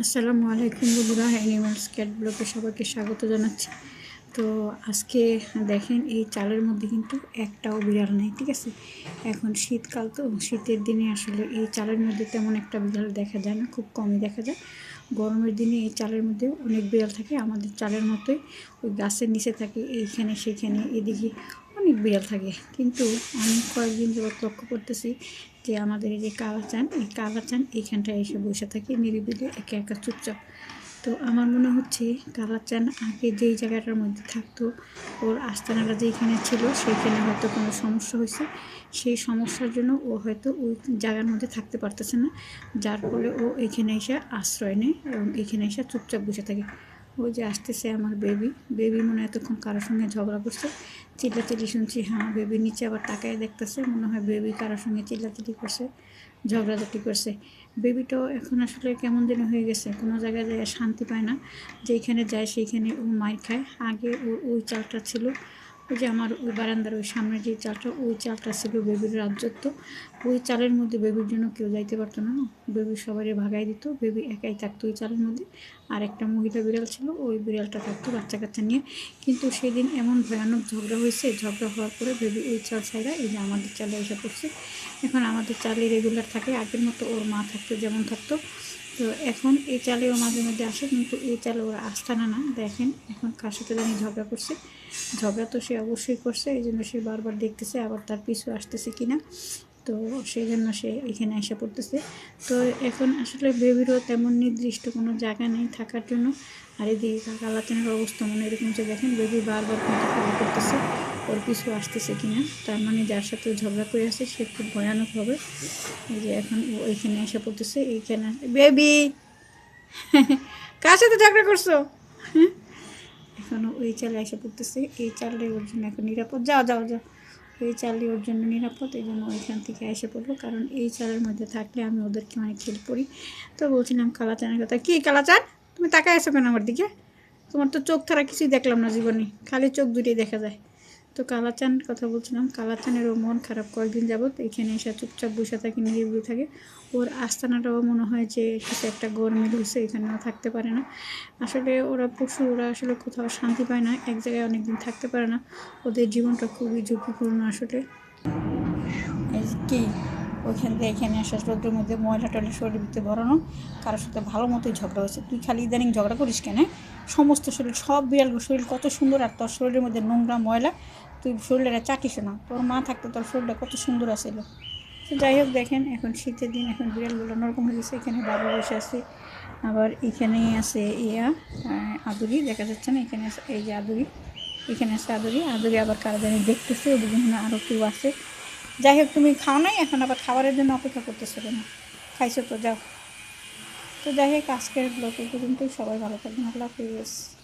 আসসালামু আলাইকুম বন্ধুরা অ্যানিমালস ক্যাট ব্লকে সবাইকে স্বাগত জানাচ্ছি। তো আজকে দেখেন এই চালের মধ্যে কিন্তু একটাও বিড়াল নেই, ঠিক আছে? এখন শীতকাল তো শীতের দিনে আসলে এই চালের মধ্যে তেমন একটা বিড়াল দেখা যায় না, খুব কমই দেখা যায়। গরমের দিনে এই চালের মধ্যে অনেক বিড়াল থাকে, আমাদের চালের মতোই ওই গাছের নিচে থাকে, এইখানে সেইখানে এদিকে অনেক বিড়াল থাকে। কিন্তু আমি কয়েকদিন যাবত লক্ষ্য করতেছি যে আমাদের এই যে কালাচান, এই কালাচান এইখানটায় এসে বসে থাকে নিরিবিলি, একা একা চুপচাপ। তো আমার মনে হচ্ছে কালাচান আগে যেই জায়গাটার মধ্যে থাকতো, ওর আস্তানাটা যেখানে ছিল সেইখানে হয়তো কোনো সমস্যা হয়েছে। সেই সমস্যার জন্য ও হয়তো ওই জায়গার মধ্যে থাকতে পারতেছে না। যার ফলে ও এখানে এসে আশ্রয় নেয় এবং এখানে এসে চুপচাপ বসে থাকে। ওই যে আসতেছে আমার বেবি বেবি মনে এতক্ষণ কারোর সঙ্গে ঝগড়া করছে। চিল্লাচিল্লি শুনছি হ্যাঁ বেবি নিচে আবার তাকায় দেখতেছে। মনে হয় বেবি কারোর সঙ্গে চিল্লাচিল্লি করছে, ঝগড়াঝাটি করছে। বেবিটাও এখন আসলে কেমন যেন হয়ে গেছে। কোনো জায়গায় যায় শান্তি পায় না। যেইখানে যায় সেইখানে ও মার খায়। আগে ওর ওই চালটা ছিল ওই যে আমার ওই বারান্দার ওই সামনে যে চালটা, ওই চালটা ছিল বেবির রাজ্যত্ব। ওই চালের মধ্যে বেবির জন্য কেউ যাইতে পারতো না বেবি সবারই ভাগাই দিত, বেবি একাই থাকতো ওই চালের মধ্যে। আর একটা মহিলা বিড়াল ছিল, ওই বিড়ালটা থাকতো বাচ্চা কাচ্চা নিয়ে। কিন্তু সেদিন এমন ভয়ানক ঝগড়া হয়েছে, ঝগড়া হওয়ার পরে বেবি ওই চাল ছাইরা এই যে আমাদের চালে এসে পড়ছে। এখন আমাদের চালে রেগুলার থাকে, আগের মতো ওর মা থাকতো, যেমন থাকতো। তো এখন এই চালেও মাঝে মাঝে আসে, কিন্তু এই চালে ওরা আস্থানা না দেখেন, এখন কার সাথে জানি ঝগড়া করছে। ঝগড়া তো সে অবশ্যই করছে, এই জন্য সে বারবার দেখতেছে আবার তার পিছু আসতেছে কিনা। তো সেই জন্য সে এখানে এসে পড়তেছে। তো এখন আসলে বেবিরও তেমন নির্দিষ্ট কোনো জায়গা নেই থাকার জন্য। আর এদিকে কালাচানের অবস্থা মনে এরকম যে দেখেন, বেবি বারবার কিন্তু করতেছে। পিছু আসতেছে কিনা, তার মানে যার সাথে ঝগড়া করে আছে, সে খুব ভয়ানক হবে। এই যে এখন ওইখানে এসে পড়তেছে, এইখানে বেবি! কার সাথে ঝগড়া করছ? হ্যাঁ? এখনও ওই চালে এসে পড়তেছে। এই চালে ওর জন্য এখন নিরাপদ। যাও যাও যাও। এই চালই ওর জন্য নিরাপদ, এই জন্য ওইখান থেকে এসে পড়ল। কারণ এই চালের মধ্যে থাকলে আমি ওদেরকে অনেক হেল্প করি। তো বলছিলাম, কালাচানের কথা। কী কালাচান? তুমি তাকায় এসো কেন আমার দিকে? তোমার তো চোখ ছাড়া কিছুই দেখলাম না জীবনে। খালি চোখ দুটোই দেখা যায়। তো কালাচান কথা বলছিলাম কালাচানেরও মন খারাপ কয়েকদিন যাবত এখানে এসে চুপচাপ বসে থাকে, নিরিবিলি থাকে। ওর আস্তানাটাও মনে হয় যে কিছু একটা গরমিল হয়েছে এখানেও থাকতে পারে না। আসলে ওরা পশু, ওরা আসলে কোথাও শান্তি পায় না, এক জায়গায় অনেকদিন থাকতে পারে না। ওদের জীবনটা খুবই ঝুঁকিপূর্ণ আসলে। কি? ওইখান থেকে এখানে আসা রোদ্রের মধ্যে ময়লা টয়লা শরীরের ভিতরে ভরানো, কারোর সাথে ভালো মতোই ঝগড়া হয়েছে। তুই খালি ইদানিং ঝগড়া করিস কেন সমস্ত শরীর, সব বিড়াল শরীর কত সুন্দর আর তোর শরীরের মধ্যে নোংরা ময়লা, তুই শরীরে চাটিস না। তোর মা থাকতে তোর শরীরটা কত সুন্দর আছিল। তো যাই হোক দেখেন, এখন শীতের দিন, এখন বিড়ালগুলো নরকম হয়ে গেছে। এখানে বাবা বসে আছে, আবার এখানেই আছে ইয়া আদুরি, দেখা যাচ্ছে না, এখানে আছে এই যে আদুরি, এখানে আছে আদুরি। আদুরি আবার কারও জানি দেখতেছে ওদিকে আরও কেউ আছে। যাই হোক, তুমি খাও নাই, এখন আবার খাবারের জন্য অপেক্ষা করতেছো কেন? খাইছো তো, যাও। তো যাই হোক, আজকের ব্লগ পর্যন্তই। সবাই ভালো থাকবেন। আল্লাহ হাফিজ।